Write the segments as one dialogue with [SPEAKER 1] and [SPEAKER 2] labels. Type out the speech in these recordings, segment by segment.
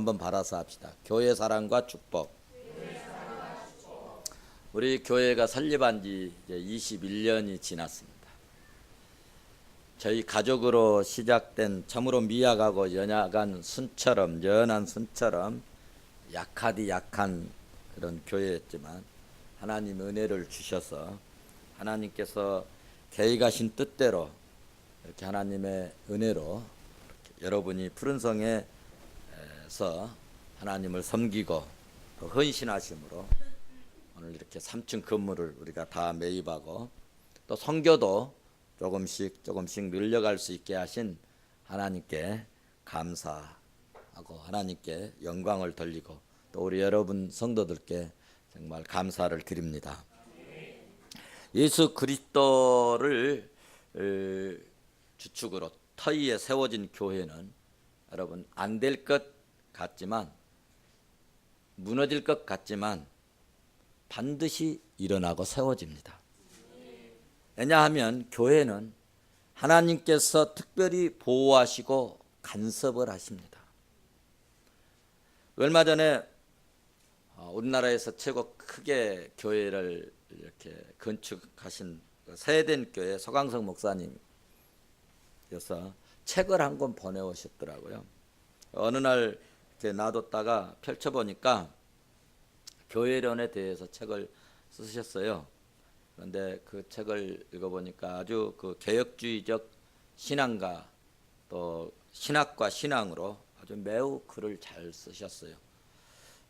[SPEAKER 1] 한번 받아서 합시다. 교회 사랑과 축복. 우리 교회가 설립한 지 이제 21년이 지났습니다. 저희 가족으로 시작된 참으로 미약하고 연약한 순처럼 연한 순처럼 약하디 약한 그런 교회였지만 하나님 은혜를 주셔서 하나님께서 계획하신 뜻대로 이렇게 하나님의 은혜로 이렇게 여러분이 푸른 성에 서 하나님을 섬기고 또 헌신하심으로 오늘 이렇게 3층 건물을 우리가 다 매입하고 또 성교도 조금씩 조금씩 늘려갈 수 있게 하신 하나님께 감사하고 하나님께 영광을 돌리고 또 우리 여러분 성도들께 정말 감사를 드립니다. 예수 그리스도를 어, 주축으로 터위에 세워진 교회는 여러분 안 될 것 같지만 무너질 것 같지만 반드시 일어나고 세워집니다. 왜냐하면 교회는 하나님께서 특별히 보호하시고 간섭을 하십니다. 얼마 전에 어, 우리나라에서 최고 크게 교회를 이렇게 건축하신 그 세된 교회 서강석 목사님이어서 책을 한 권 보내오셨더라고요. 어느 날 이렇게 놔뒀다가 펼쳐보니까 교회론에 대해서 책을 쓰셨어요. 그런데 그 책을 읽어보니까 아주 그 개혁주의적 신앙가 또 신학과 신앙으로 아주 매우 글을 잘 쓰셨어요.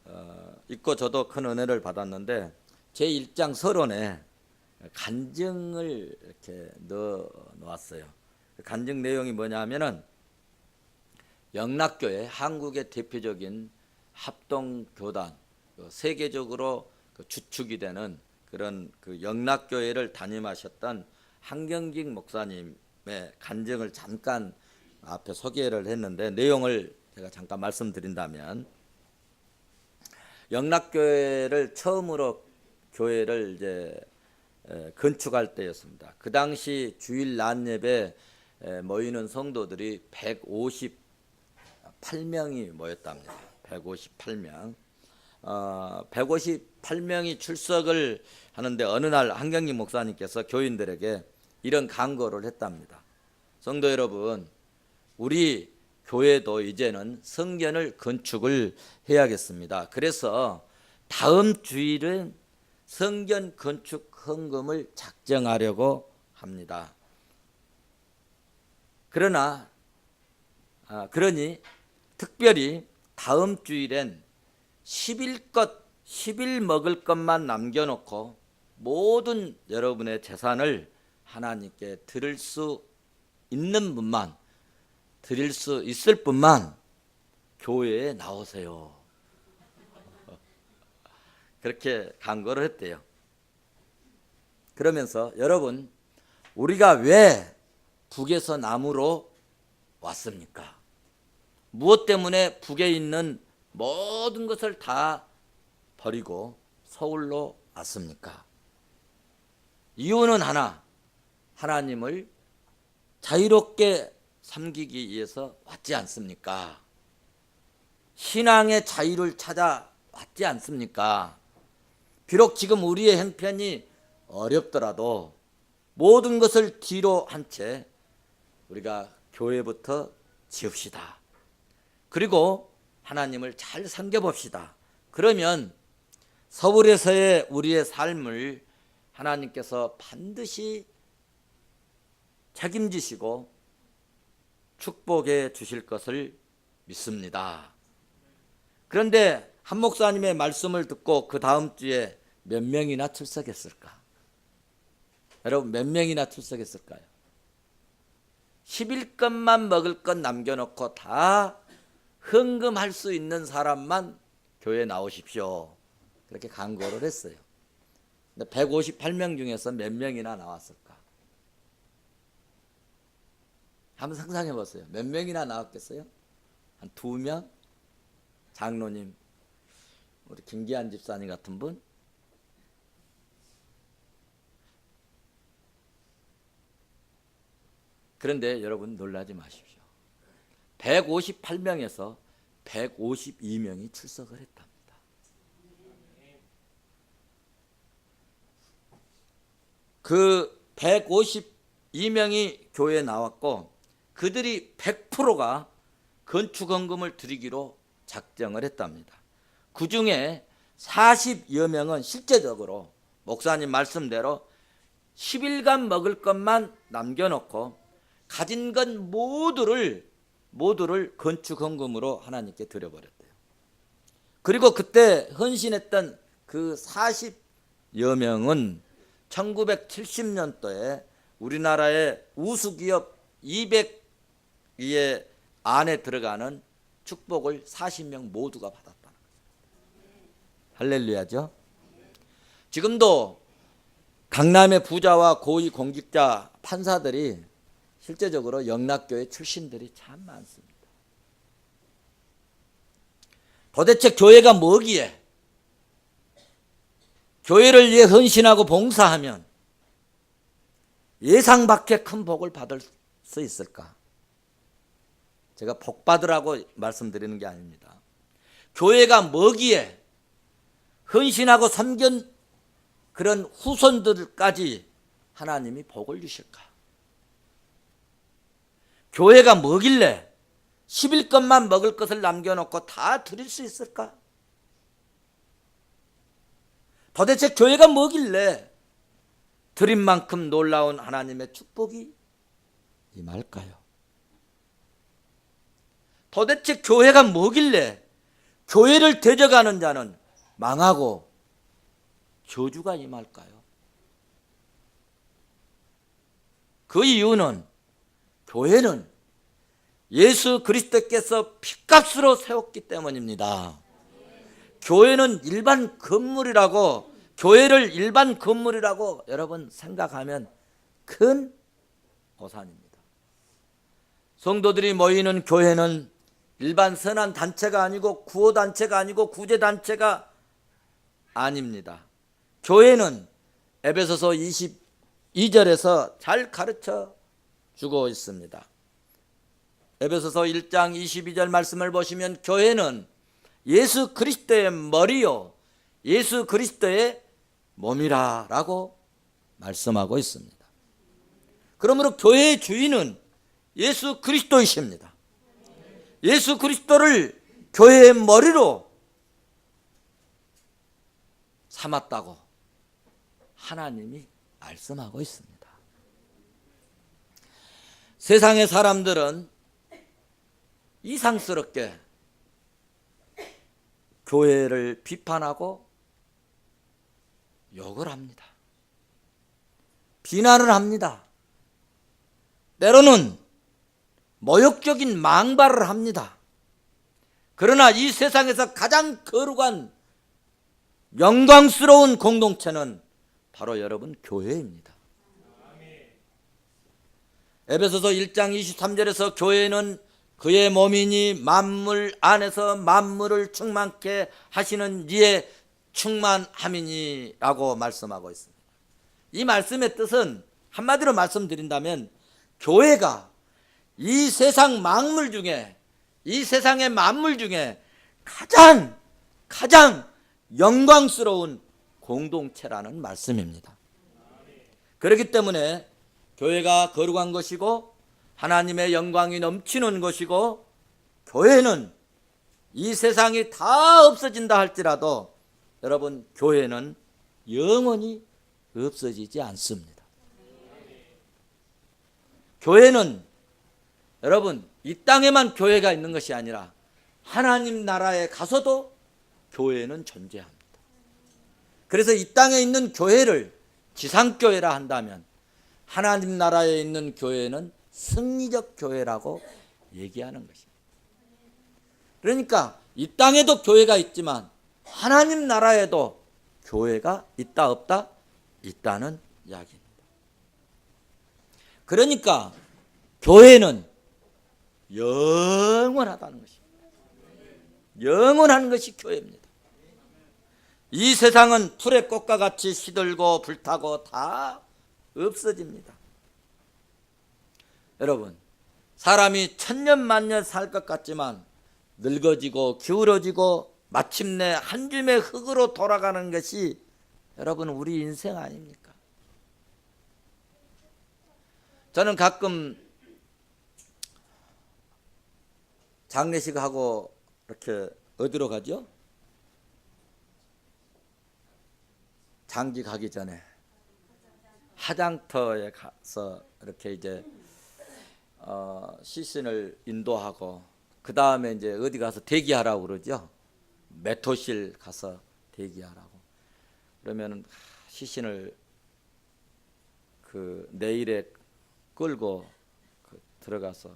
[SPEAKER 1] 어, 읽고 저도 큰 은혜를 받았는데 제 1장 서론에 간증을 이렇게 넣어 놓았어요. 그 간증 내용이 뭐냐면은 영락교회 한국의 대표적인 합동 교단 그 세계적으로 그 주축이 되는 그런 그 영락교회를 담임하셨던 한경직 목사님의 간증을 잠깐 앞에 소개를 했는데 내용을 제가 잠깐 말씀드린다면 영락교회를 처음으로 교회를 이제 에, 건축할 때였습니다. 그 당시 주일 낮 예배 에, 모이는 성도들이 158명이 모였답니다. 158명. 어, 158명이 출석을 하는데 어느 날 한경림 목사님께서 교인들에게 이런 강고를 했답니다. 성도 여러분, 우리 교회도 이제는 성전을 건축을 해야겠습니다. 그래서 다음 주일은 성전 건축 헌금을 작정하려고 합니다. 그러나 아, 그러니 특별히 다음 주일엔 10일 것 10일 먹을 것만 남겨놓고 모든 여러분의 재산을 하나님께 드릴 수 있는 분만 드릴 수 있을 분만 교회에 나오세요. 그렇게 간거를 했대요. 그러면서 여러분 우리가 왜 북에서 남으로 왔습니까? 무엇 때문에 북에 있는 모든 것을 다 버리고 서울로 왔습니까? 이유는 하나, 하나님을 자유롭게 섬기기 위해서 왔지 않습니까? 신앙의 자유를 찾아 왔지 않습니까? 비록 지금 우리의 형편이 어렵더라도 모든 것을 뒤로 한 채 우리가 교회부터 지읍시다. 그리고 하나님을 잘 섬겨봅시다. 그러면 서울에서의 우리의 삶을 하나님께서 반드시 책임지시고 축복해 주실 것을 믿습니다. 그런데 한 목사님의 말씀을 듣고 그 다음 주에 몇 명이나 출석했을까? 여러분 몇 명이나 출석했을까요? 10일 것만 먹을 것 남겨놓고 다 헌금할 수 있는 사람만 교회 나오십시오. 그렇게 강고를 했어요. 근데 158명 중에서 몇 명이나 나왔을까? 한번 상상해 보세요. 몇 명이나 나왔겠어요? 한 두 명? 장로님, 우리 김기한 집사님 같은 분? 그런데 여러분 놀라지 마십시오. 158명에서 152명이 출석을 했답니다. 그 152명이 교회에 나왔고 그들이 100%가 건축헌금을 드리기로 작정을 했답니다. 그 중에 40여 명은 실제적으로 목사님 말씀대로 10일간 먹을 것만 남겨놓고 가진 것 모두를 모두를 건축 헌금으로 하나님께 드려버렸대요. 그리고 그때 헌신했던 그 40여 명은 1970년도에 우리나라의 우수기업 200의 안에 들어가는 축복을 40명 모두가 받았다는 거예요. 할렐루야죠. 지금도 강남의 부자와 고위 공직자 판사들이 실제적으로 영락교회 출신들이 참 많습니다. 도대체 교회가 뭐기에 교회를 위해 헌신하고 봉사하면 예상 밖의 큰 복을 받을 수 있을까? 제가 복 받으라고 말씀드리는 게 아닙니다. 교회가 뭐기에 헌신하고 섬긴 그런 후손들까지 하나님이 복을 주실까? 교회가 뭐길래 11건만 먹을 것을 남겨놓고 다 드릴 수 있을까? 도대체 교회가 뭐길래 드린 만큼 놀라운 하나님의 축복이 임할까요? 도대체 교회가 뭐길래 교회를 대적하는 자는 망하고 저주가 임할까요? 그 이유는 교회는 예수 그리스도께서 피값으로 세웠기 때문입니다. 교회는 일반 건물이라고 교회를 일반 건물이라고 여러분 생각하면 큰 오산입니다. 성도들이 모이는 교회는 일반 선한 단체가 아니고 구호 단체가 아니고 구제 단체가 아닙니다. 교회는 에베소서 22절에서 잘 가르쳐 주고 있습니다. 에베소서 1장 22절 말씀을 보시면 교회는 예수 그리스도의 머리요 예수 그리스도의 몸이라라고 말씀하고 있습니다. 그러므로 교회의 주인은 예수 그리스도이십니다. 예수 그리스도를 교회의 머리로 삼았다고 하나님이 말씀하고 있습니다. 세상의 사람들은 이상스럽게 교회를 비판하고 욕을 합니다. 비난을 합니다. 때로는 모욕적인 망발을 합니다. 그러나 이 세상에서 가장 거룩한 영광스러운 공동체는 바로 여러분 교회입니다. 에베소서 1장 23절에서 교회는 그의 몸이니 만물 안에서 만물을 충만케 하시는 이의 충만함이니라고 말씀하고 있습니다. 이 말씀의 뜻은 한마디로 말씀드린다면 교회가 이 세상 만물 중에 이 세상의 만물 중에 가장 가장 영광스러운 공동체라는 말씀입니다. 그렇기 때문에 교회가 거룩한 것이고 하나님의 영광이 넘치는 것이고 교회는 이 세상이 다 없어진다 할지라도 여러분 교회는 영원히 없어지지 않습니다. 교회는 여러분 이 땅에만 교회가 있는 것이 아니라 하나님 나라에 가서도 교회는 존재합니다. 그래서 이 땅에 있는 교회를 지상교회라 한다면 하나님 나라에 있는 교회는 승리적 교회라고 얘기하는 것입니다. 그러니까 이 땅에도 교회가 있지만 하나님 나라에도 교회가 있다 없다 있다는 이야기입니다. 그러니까 교회는 영원하다는 것입니다. 영원한 것이 교회입니다. 이 세상은 풀의 꽃과 같이 시들고 불타고 다 없어집니다. 여러분, 사람이 천년 만년 살 것 같지만 늙어지고 기울어지고 마침내 한 줌의 흙으로 돌아가는 것이 여러분 우리 인생 아닙니까? 저는 가끔 장례식 하고 이렇게 어디로 가죠? 장지 가기 전에 화장터에 가서 이렇게 이제 어, 시신을 인도하고 그 다음에 이제 어디 가서 대기하라고 그러죠. 메토실 가서 대기하라고. 그러면은 시신을 그 내일에 끌고 그 들어가서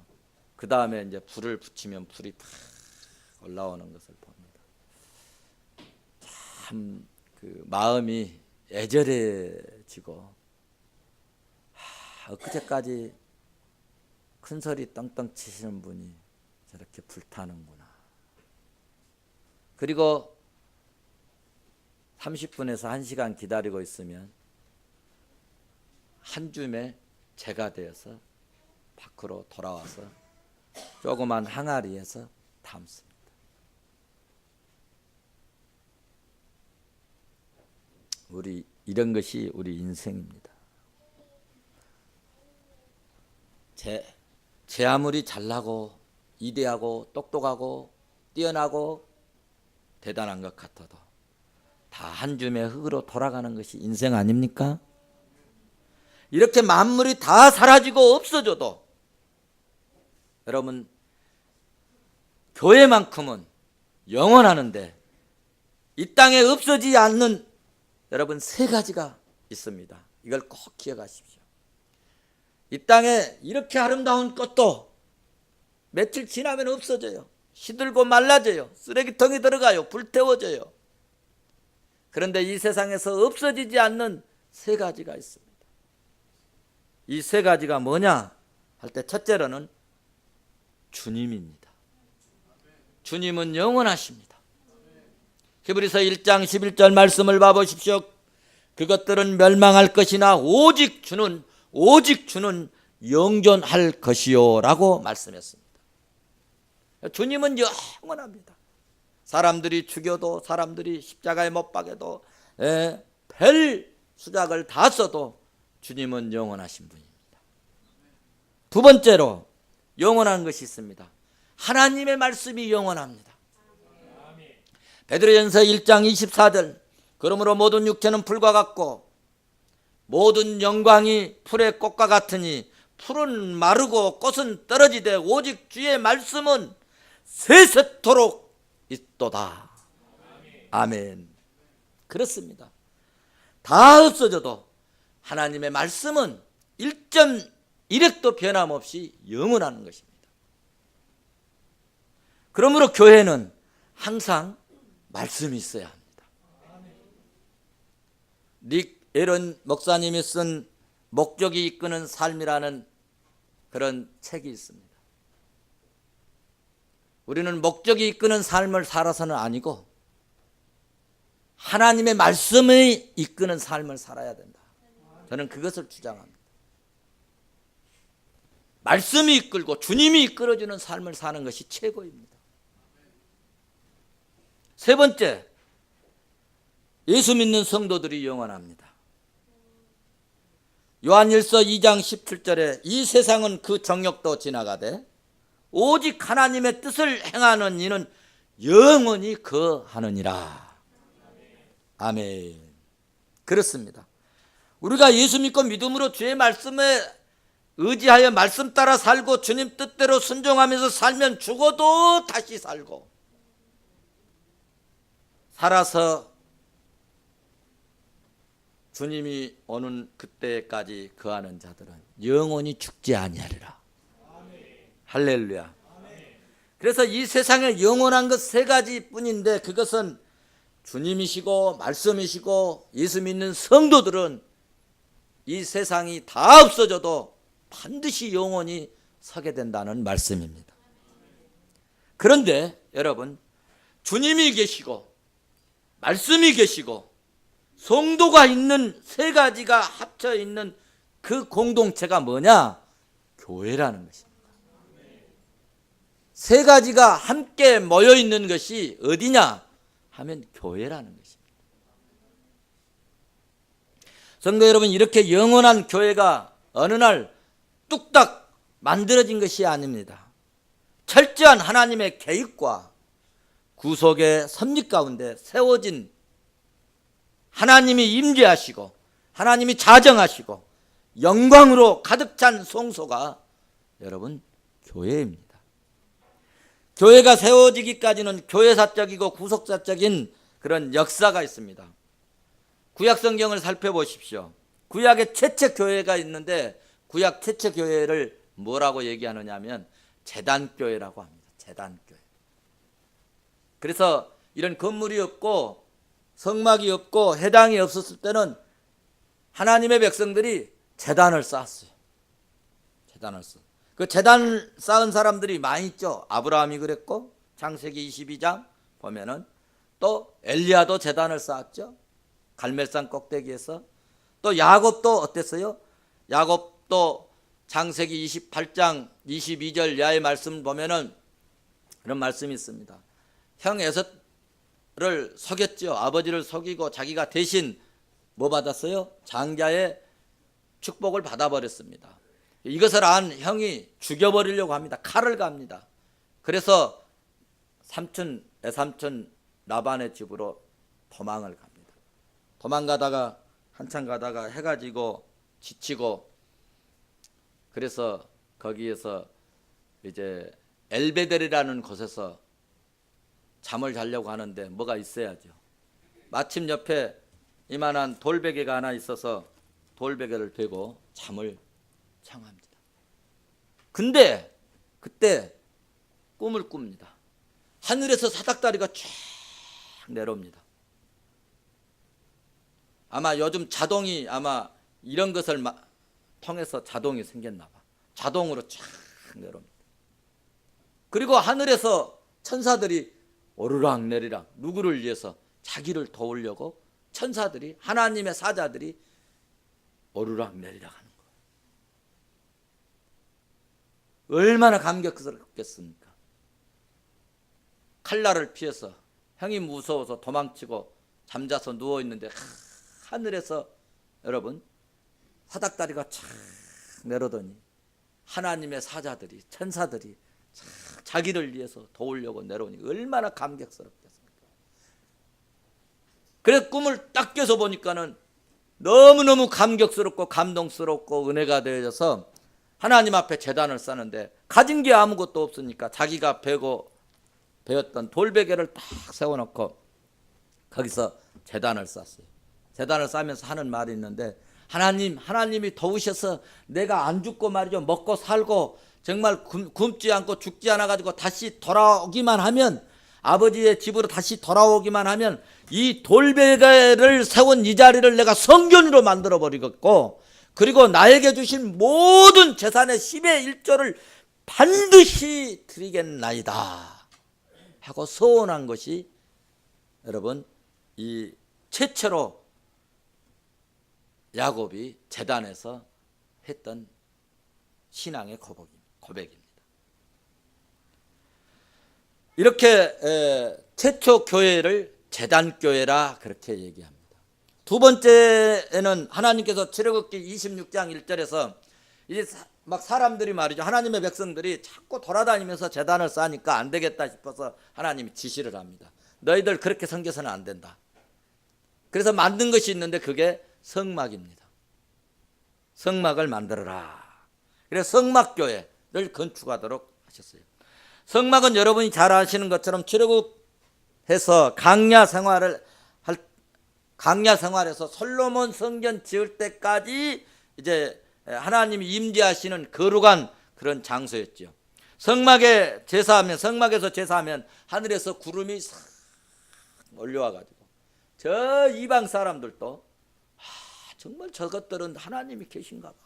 [SPEAKER 1] 그 다음에 이제 불을 붙이면 불이 팍 올라오는 것을 봅니다. 참 그 마음이 애절해지고 하, 엊그제까지 큰 소리 떵떵 치시는 분이 저렇게 불타는구나. 그리고 30분에서 1시간 기다리고 있으면 한 줌에 재가 되어서 밖으로 돌아와서 조그만 항아리에서 담습니다. 우리 이런 것이 우리 인생입니다. 제, 제 아무리 잘나고 이대하고 똑똑하고 뛰어나고 대단한 것 같아도 다 한 줌의 흙으로 돌아가는 것이 인생 아닙니까? 이렇게 만물이 다 사라지고 없어져도 여러분 교회만큼은 영원하는데 이 땅에 없어지지 않는 여러분 세 가지가 있습니다. 이걸 꼭 기억하십시오. 이 땅에 이렇게 아름다운 꽃도 며칠 지나면 없어져요. 시들고 말라져요. 쓰레기통에 들어가요. 불태워져요. 그런데 이 세상에서 없어지지 않는 세 가지가 있습니다. 이 세 가지가 뭐냐 할 때 첫째로는 주님입니다. 주님은 영원하십니다. 히브리서 1장 11절 말씀을 봐보십시오. 그것들은 멸망할 것이나 오직 주는 오직 주는 영존할 것이요라고 말씀했습니다. 주님은 영원합니다. 사람들이 죽여도 사람들이 십자가에 못 박여도 예, 별 수작을 다 써도 주님은 영원하신 분입니다. 두 번째로 영원한 것이 있습니다. 하나님의 말씀이 영원합니다. 베드로전서 1장 24절 그러므로 모든 육체는 풀과 같고 모든 영광이 풀의 꽃과 같으니 풀은 마르고 꽃은 떨어지되 오직 주의 말씀은 세세토록 있도다. 아멘. 그렇습니다. 다 없어져도 하나님의 말씀은 1.1핵도 변함없이 영원하는 것입니다. 그러므로 교회는 항상 말씀이 있어야 합니다. 릭 에런 목사님이 쓴 목적이 이끄는 삶이라는 그런 책이 있습니다. 우리는 목적이 이끄는 삶을 살아서는 아니고 하나님의 말씀이 이끄는 삶을 살아야 된다. 저는 그것을 주장합니다. 말씀이 이끌고 주님이 이끌어주는 삶을 사는 것이 최고입니다. 세 번째, 예수 믿는 성도들이 영원합니다. 요한일서 2장 17절에 이 세상은 그 정욕도 지나가되 오직 하나님의 뜻을 행하는 이는 영원히 거하느니라. 아멘. 그렇습니다. 우리가 예수 믿고 믿음으로 주의 말씀에 의지하여 말씀 따라 살고 주님 뜻대로 순종하면서 살면 죽어도 다시 살고 살아서 주님이 오는 그때까지 거하는 자들은 영원히 죽지 아니하리라. 할렐루야. 그래서 이 세상에 영원한 것 세 가지뿐인데 그것은 주님이시고 말씀이시고 예수 믿는 성도들은 이 세상이 다 없어져도 반드시 영원히 서게 된다는 말씀입니다. 그런데 여러분 주님이 계시고 말씀이 계시고 성도가 있는 세 가지가 합쳐 있는 그 공동체가 뭐냐? 교회라는 것입니다. 세 가지가 함께 모여 있는 것이 어디냐 하면 교회라는 것입니다. 성도 여러분 이렇게 영원한 교회가 어느 날 뚝딱 만들어진 것이 아닙니다. 철저한 하나님의 계획과 구속의 섭리 가운데 세워진 하나님이 임재하시고 하나님이 자정하시고 영광으로 가득 찬 성소가 여러분 교회입니다. 교회가 세워지기까지는 교회사적이고 구속사적인 그런 역사가 있습니다. 구약 성경을 살펴보십시오. 구약에 최초 교회가 있는데 구약 최초 교회를 뭐라고 얘기하느냐면 재단 교회라고 합니다. 재단 교회. 그래서 이런 건물이 없고 성막이 없고 해당이 없었을 때는 하나님의 백성들이 재단을 쌓았어요. 재단을 쌓. 그 재단 쌓은 사람들이 많이 있죠. 아브라함이 그랬고 창세기 22장 보면은 또 엘리야도 재단을 쌓았죠. 갈멜산 꼭대기에서 또 야곱도 어땠어요? 야곱도 창세기 28장 22절 야의 말씀 보면은 그런 말씀이 있습니다. 형 에서 를 속였죠. 아버지를 속이고 자기가 대신 뭐 받았어요? 장자의 축복을 받아버렸습니다. 이것을 안 형이 죽여버리려고 합니다. 칼을 갑니다. 그래서 삼촌, 애삼촌 라반의 집으로 도망을 갑니다. 도망가다가 한참 가다가 해가 지고 지치고 그래서 거기에서 이제 엘베델이라는 곳에서 잠을 자려고 하는데 뭐가 있어야죠. 마침 옆에 이만한 돌베개가 하나 있어서 돌베개를 대고 잠을 청합니다. 근데 그때 꿈을 꿉니다. 하늘에서 사닥다리가 쫙 내려옵니다. 아마 요즘 자동이 아마 이런 것을 마- 통해서 자동이 생겼나 봐. 자동으로 쫙 내려옵니다. 그리고 하늘에서 천사들이 오르락 내리락 누구를 위해서 자기를 도우려고 천사들이 하나님의 사자들이 오르락 내리락 하는 거예요. 얼마나 감격스럽겠습니까? 칼날을 피해서 형이 무서워서 도망치고 잠자서 누워 있는데 하늘에서 여러분 사닥다리가 착 내려더니 하나님의 사자들이 천사들이 참 자기를 위해서 도우려고 내려오니 얼마나 감격스럽겠습니까? 그래서 꿈을 딱 껴서 보니까는 너무너무 감격스럽고 감동스럽고 은혜가 되어져서 하나님 앞에 재단을 쌓는데 가진 게 아무것도 없으니까 자기가 베고 배웠던 돌베개를 딱 세워놓고 거기서 재단을 쌓았어요. 재단을 쌓으면서 하는 말이 있는데 하나님 하나님이 도우셔서 내가 안 죽고 말이죠 먹고 살고 정말 굶, 굶지 않고 죽지 않아 가지고 다시 돌아오기만 하면 아버지의 집으로 다시 돌아오기만 하면 이 돌베개를 세운 이 자리를 내가 성전으로 만들어 버리겠고 그리고 나에게 주신 모든 재산의 10의 1조를 반드시 드리겠나이다 하고 서원한 것이 여러분 이 최초로 야곱이 재단에서 했던 신앙의 고백입니다. 고백입니다. 이렇게 에, 최초 교회를 재단 교회라 그렇게 얘기합니다. 두 번째는 하나님께서 출애굽기 26장 1절에서 이제 사- 막 사람들이 말이죠. 하나님의 백성들이 자꾸 돌아다니면서 재단을 쌓으니까 안 되겠다 싶어서 하나님이 지시를 합니다. 너희들 그렇게 섬겨서는 안 된다. 그래서 만든 것이 있는데 그게 성막입니다. 성막을 만들어라. 그래서 성막교회 를 건축하도록 하셨어요. 성막은 여러분이 잘 아시는 것처럼 출애굽해서 강야 생활을 할 강야 생활에서 솔로몬 성전 지을 때까지 이제 하나님이 임재하시는 거룩한 그런 장소였죠. 성막에 제사하면 성막에서 제사하면 하늘에서 구름이 싹 올려와 가지고 저 이방 사람들도 아, 정말 저것들은 하나님이 계신가 봐.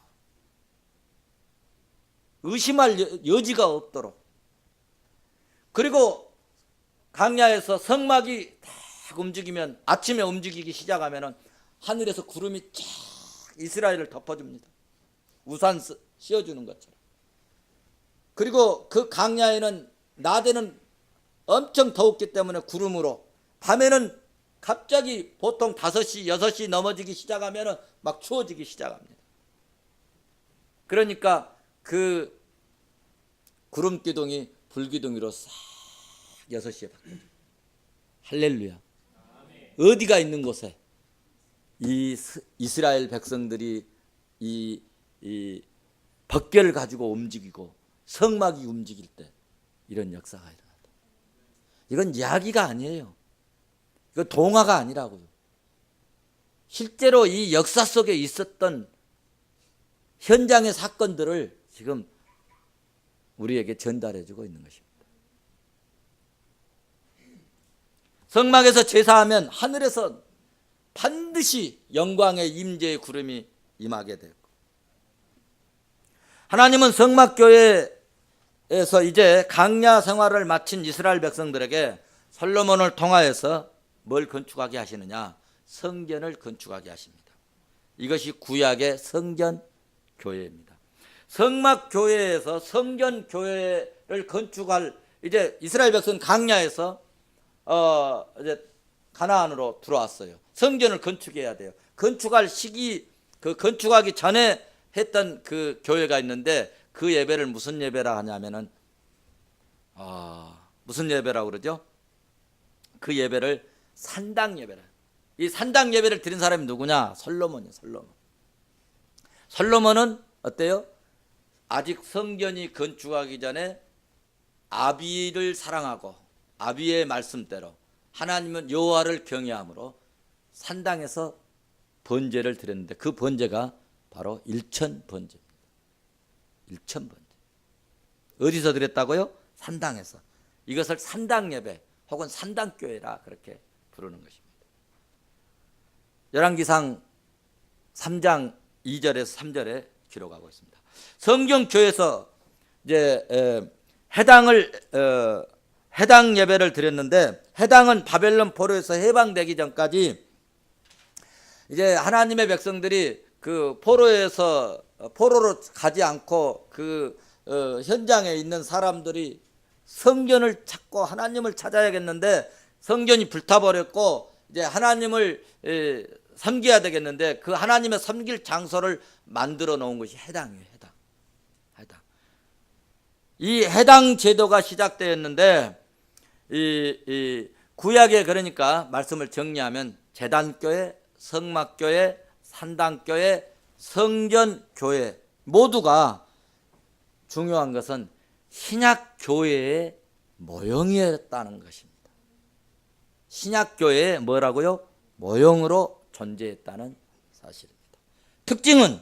[SPEAKER 1] 의심할 여- 여지가 없도록. 그리고 강야에서 성막이 딱 움직이면 아침에 움직이기 시작하면은 하늘에서 구름이 쫙 이스라엘을 덮어줍니다. 우산 쓰- 씌워주는 것처럼. 그리고 그 강야에는 낮에는 엄청 더웠기 때문에 구름으로 밤에는 갑자기 보통 5시, 6시 넘어지기 시작하면 막 추워지기 시작합니다. 그러니까 그 구름 기둥이 불 기둥으로 싹 6시에 바뀌어요. 할렐루야. 어디가 있는 곳에 이 스- 이스라엘 백성들이 이, 이 법궤를 가지고 움직이고 성막이 움직일 때 이런 역사가 일어났다. 이건 이야기가 아니에요. 이거 동화가 아니라고요. 실제로 이 역사 속에 있었던 현장의 사건들을 지금 우리에게 전달해 주고 있는 것입니다. 성막에서 제사하면 하늘에서 반드시 영광의 임재의 구름이 임하게 되고 하나님은 성막교회에서 이제 강야 생활을 마친 이스라엘 백성들에게 솔로몬을 통하여서 뭘 건축하게 하시느냐 성전을 건축하게 하십니다. 이것이 구약의 성전 교회입니다. 성막 교회에서 성전 교회를 건축할 이제 이스라엘 백성 강야에서 어 이제 가나안으로 들어왔어요. 성전을 건축해야 돼요. 건축할 시기 그 건축하기 전에 했던 그 교회가 있는데 그 예배를 무슨 예배라 하냐면은 아 무슨 예배라고 그러죠? 그 예배를 산당 예배라. 이 산당 예배를 드린 사람이 누구냐? 솔로몬이요, 솔로몬. 솔로몬은 어때요? 아직 성전이 건축하기 전에 아비를 사랑하고 아비의 말씀대로 하나님은 여호와를 경외함으로 산당에서 번제를 드렸는데 그 번제가 바로 일천 번제입니다. 일천 번제. 어디서 드렸다고요? 산당에서. 이것을 산당 예배 혹은 산당 교회라 그렇게 부르는 것입니다. 열왕기상 3장 2절에서 3절에 기록하고 있습니다. 성경 교회에서 이제 에, 해당을 어, 해당 예배를 드렸는데 해당은 바벨론 포로에서 해방되기 전까지 이제 하나님의 백성들이 그 포로에서 포로로 가지 않고 그 어, 현장에 있는 사람들이 성전을 찾고 하나님을 찾아야겠는데 성전이 불타버렸고 이제 하나님을 에, 섬겨야 되겠는데 그 하나님의 섬길 장소를 만들어 놓은 것이 해당이에요. 이 해당 제도가 시작되었는데 이, 이 구약에 그러니까 말씀을 정리하면 재단교회, 성막교회, 산당교회, 성전교회 모두가 중요한 것은 신약교회의 모형이었다는 것입니다. 신약교회의 뭐라고요? 모형으로 존재했다는 사실입니다. 특징은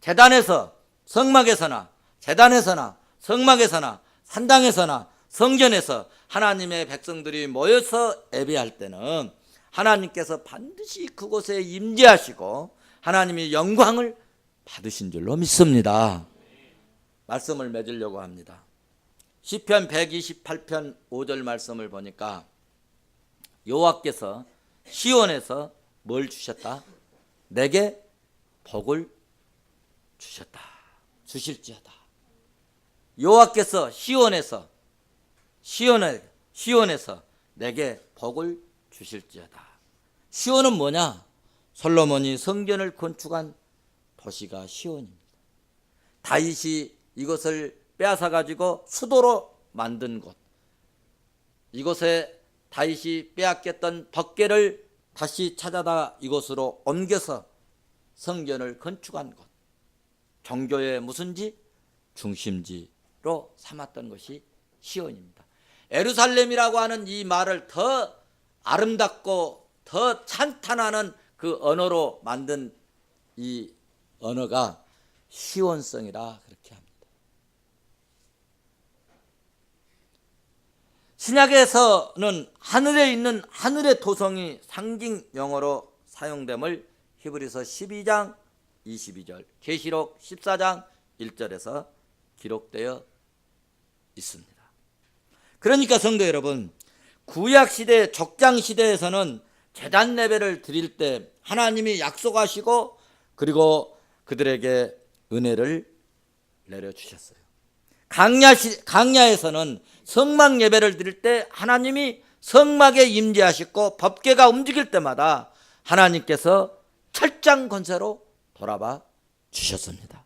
[SPEAKER 1] 재단에서 성막에서나 재단에서나 성막에서나 산당에서나 성전에서 하나님의 백성들이 모여서 예배할 때는 하나님께서 반드시 그곳에 임재하시고 하나님이 영광을 받으신 줄로 믿습니다. 말씀을 맺으려고 합니다. 시편 128편 5절 말씀을 보니까 여호와께서 시온에서 뭘 주셨다? 내게 복을 주셨다. 주실지어다. 여호와께서 시온에서 시온에 시온에서 내게 복을 주실지어다. 시온은 뭐냐? 솔로몬이 성전을 건축한 도시가 시온입니다. 다윗이 이것을 빼앗아 가지고 수도로 만든 곳. 이곳에 다윗이 빼앗겼던 덕계를 다시 찾아다 이곳으로 옮겨서 성전을 건축한 곳. 종교의 무슨지 중심지 로 삼았던 것이 시온입니다. 에루살렘이라고 하는 이 말을 더 아름답고 더 찬탄하는 그 언어로 만든 이 언어가 시온성이라 그렇게 합니다. 신약에서는 하늘에 있는 하늘의 도성이 상징 영어로 사용됨을 히브리서 12장 22절, 계시록 14장 1절에서 기록되어 있습니다. 그러니까 성도 여러분, 구약 시대 적장 시대에서는 재단 예배를 드릴 때 하나님이 약속하시고 그리고 그들에게 은혜를 내려 주셨어요. 강야 시, 강야에서는 성막 예배를 드릴 때 하나님이 성막에 임재하시고 법궤가 움직일 때마다 하나님께서 철장 권세로 돌아봐 주셨습니다.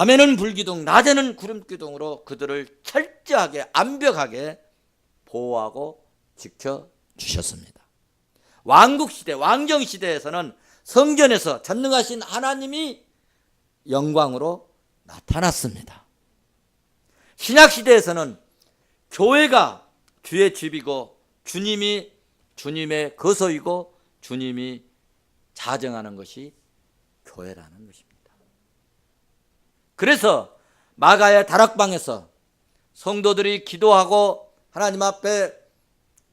[SPEAKER 1] 밤에는 불기둥, 낮에는 구름기둥으로 그들을 철저하게 완벽하게 보호하고 지켜 주셨습니다. 왕국 시대, 왕정 시대에서는 성전에서 전능하신 하나님이 영광으로 나타났습니다. 신약 시대에서는 교회가 주의 집이고 주님이 주님의 거소이고 주님이 자정하는 것이 교회라는 것입니다. 그래서 마가의 다락방에서 성도들이 기도하고 하나님 앞에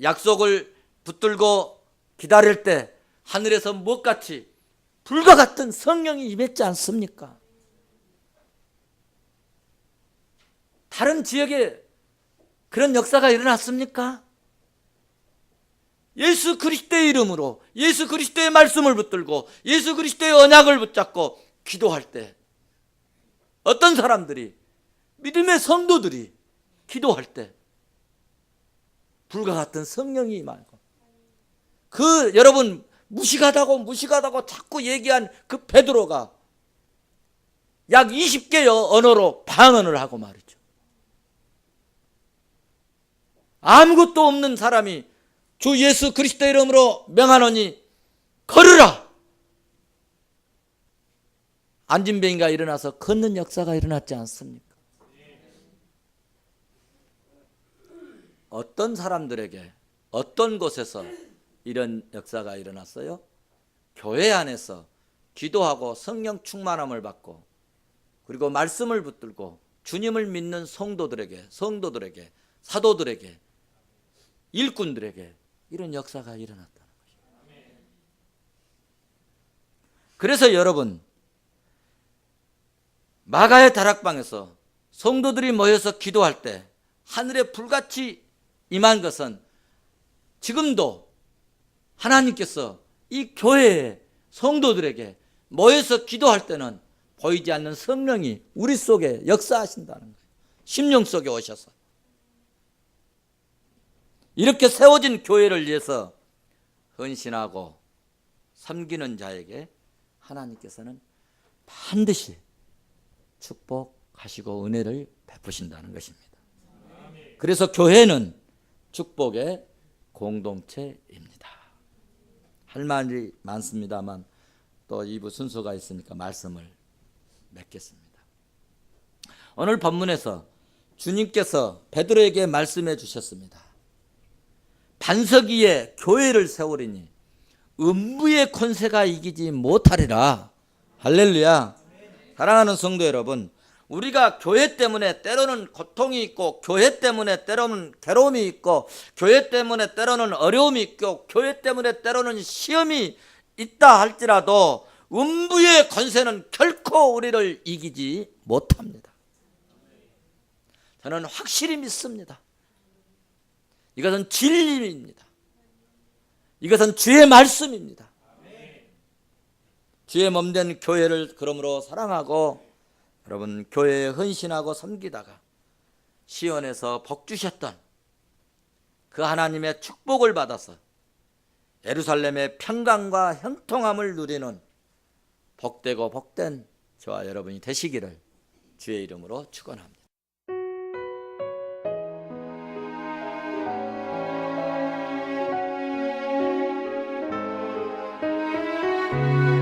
[SPEAKER 1] 약속을 붙들고 기다릴 때 하늘에서 무엇같이 불과 같은 성령이 임했지 않습니까? 다른 지역에 그런 역사가 일어났습니까? 예수 그리스도의 이름으로 예수 그리스도의 말씀을 붙들고 예수 그리스도의 언약을 붙잡고 기도할 때 어떤 사람들이 믿음의 성도들이 기도할 때 불과 같은 성령이 임하고 그 여러분 무식하다고 무식하다고 자꾸 얘기한 그 베드로가 약 20개의 언어로 방언을 하고 말이죠. 아무것도 없는 사람이 주 예수 그리스도 이름으로 명하노니 걸으라. 안진뱅이가 일어나서 걷는 역사가 일어났지 않습니까? 어떤 사람들에게 어떤 곳에서 이런 역사가 일어났어요? 교회 안에서 기도하고 성령 충만함을 받고 그리고 말씀을 붙들고 주님을 믿는 성도들에게 성도들에게 사도들에게 일꾼들에게 이런 역사가 일어났다는 것입니다. 그래서 여러분 마가의 다락방에서 성도들이 모여서 기도할 때 하늘에 불같이 임한 것은 지금도 하나님께서 이 교회의 성도들에게 모여서 기도할 때는 보이지 않는 성령이 우리 속에 역사하신다는 거예요. 심령 속에 오셔서. 이렇게 세워진 교회를 위해서 헌신하고 섬기는 자에게 하나님께서는 반드시 축복하시고 은혜를 베푸신다는 것입니다. 그래서 교회는 축복의 공동체입니다. 할 말이 많습니다만 또 2부 순서가 있으니까 말씀을 맺겠습니다. 오늘 본문에서 주님께서 베드로에게 말씀해 주셨습니다. 반석 위에 교회를 세우리니 음부의 권세가 이기지 못하리라. 할렐루야. 사랑하는 성도 여러분, 우리가 교회 때문에 때로는 고통이 있고 교회 때문에 때로는 괴로움이 있고 교회 때문에 때로는 어려움이 있고 교회 때문에 때로는 시험이 있다 할지라도 음부의 권세는 결코 우리를 이기지 못합니다. 저는 확실히 믿습니다. 이것은 진리입니다. 이것은 주의 말씀입니다. 주의 몸된 교회를 그러므로 사랑하고 여러분 교회에 헌신하고 섬기다가 시원에서 복 주셨던 그 하나님의 축복을 받아서 예루살렘의 평강과 형통함을 누리는 복되고 복된 저와 여러분이 되시기를 주의 이름으로 축원합니다. thank you